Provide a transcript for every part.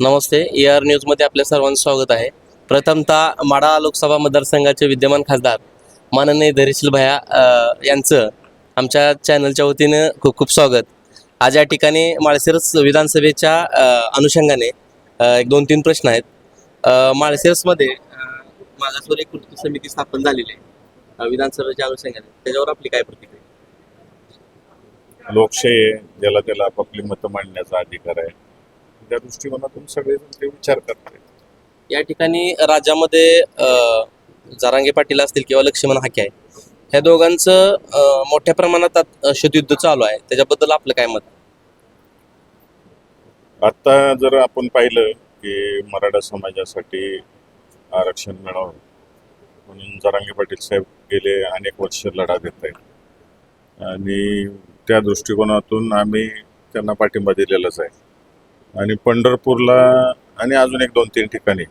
Namaste A R न्यूजमध्ये आपल्या सर्वांचं स्वागत आहे. प्रथमतः माडा लोकसभा मतदारसंघाचे विद्यमान खासदार माननीय धैर्यशील भया यांचं आमच्या चॅनलच्या वतीनं खूप खूप स्वागत. आज या ठिकाणी माळशिरस विधानसभेच्या अनुषंगाने एक दोन तीन प्रश्न आहेत. माळशिरसमध्ये अ, मागासवर्गीय कृती समिती स्थापन झालेली आहे. विधानसभेच्या अनुषंगाने. त्याच्यावर आपली काय प्रतिक्रिया? लोकशाही आहे ज्याला त्याला आपापली मतं मांडण्याचा अधिकार आहे. त्या दृष्टिकोनातून सगळेजण ते विचार करतात. या ठिकाणी राज्यामध्ये जारांगे पाटील असतील किंवा लक्ष्मण हाके आहे ह्या दोघांचं मोठ्या प्रमाणात शतयुद्ध चालू आहे. त्याच्याबद्दल आपलं काय मत? आता जर आपण पाहिलं की मराठा समाजासाठी आरक्षण मिळावं म्हणून जरांगे पाटील साहेब गेले अनेक वर्ष लढा देत आहेत. आणि त्या दृष्टिकोनातून आम्ही त्यांना पाठिंबा दिलेलाच आहे. आणि पंढरपूरला आणि अजून एक दोन तीन ठिकाणी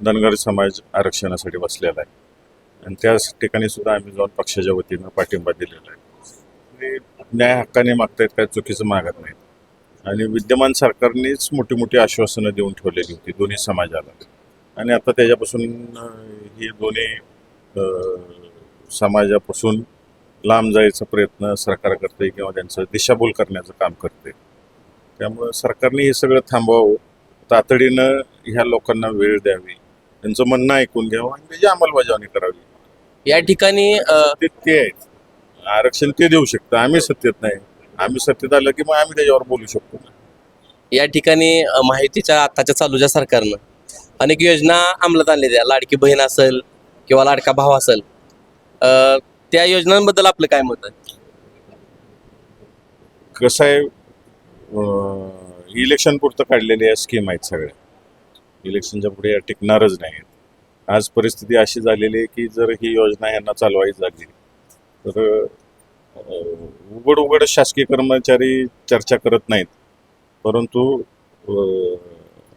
धनगर समाज आरक्षणासाठी बसलेला आहे. आणि त्या ठिकाणी सुद्धा आम्ही जाऊन पक्षाच्या वतीनं पाठिंबा दिलेला आहे. न्याय हक्काने मागतायत काय चुकीचं मागत नाहीत. आणि विद्यमान सरकारनेच मोठी मोठी आश्वासनं देऊन ठेवलेली होती दोन्ही समाजाला. आणि आता त्याच्यापासून हे ही दोन्ही समाजापासून लांब जायचा प्रयत्न सरकार करते किंवा त्यांचं दिशाभूल करण्याचं काम करते त्यामुळं सरकारने हे सगळं थांबवावं. तातडीनं ह्या लोकांना वेळ द्यावी. त्यांचं म्हणणं ऐकून घ्यावं आणि त्याची अंमलबजावणी करावी. या ठिकाणी ते ते आहेत. आरक्षण ते देऊ शकतं. आम्ही सत्तेत नाही. आम्ही सत्तेत आलं की मग आम्ही त्याच्यावर बोलू शकतो. या ठिकाणी माहितीच्या आताच्या चालूच्या सरकारनं अनेक योजना अंमलात आणलेल्या लाडकी बहीण असेल किंवा लाडका भाव असेल. त्या योजनांबद्दल आपलं काय मत आहे? कसं आहे? इलेक्शन पुरतं काढलेल्या या स्कीम आहेत सगळ्या. इलेक्शनच्या पुढे या टिकणारच नाही आज परिस्थिती अशी झालेली आहे की जर ही योजना यांना चालवायची झाली तर उघड उघड शासकीय कर्मचारी चर्चा करत नाहीत. परंतु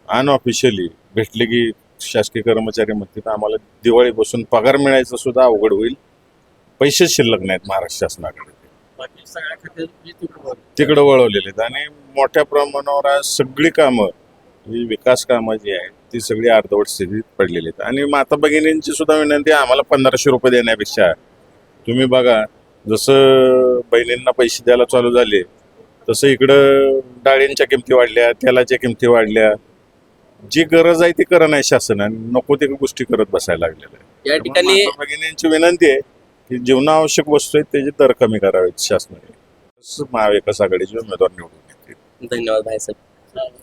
अनऑफिशियली भेटले की शासकीय कर्मचारी म्हणतात आम्हाला दिवाळीपासून पगार मिळायचं सुद्धा अवघड होईल. पैसेच शिल्लक नाहीत महाराष्ट्र शासनाकडे. तिकडं वळवलेले आहेत. आणि मोठ्या प्रमाणावर आज सगळी कामं ही विकास कामं जी आहेत ती सगळी अर्धवट स्थितीत पडलेली आहेत. आणि माता भगिनींची सुद्धा विनंती आहे, आम्हाला पंधराशे रुपये देण्यापेक्षा. तुम्ही बघा जसं बहिणींना पैसे द्यायला चालू झाले तसं इकडं डाळींच्या किमती वाढल्या तेलाच्या किमती वाढल्या. जी गरज आहे ती करणं आहे शासन आणि नको ते गोष्टी करत बसायला लागलेल्या आहे या ठिकाणी भगिनींची विनंती आहे जीवनावश्यक वस्तू आहेत त्याचे दर कमी करावेत शासनाने. महाविकास आघाडीचे उमेदवार निवडून येतील. धन्यवाद भाई साहेब.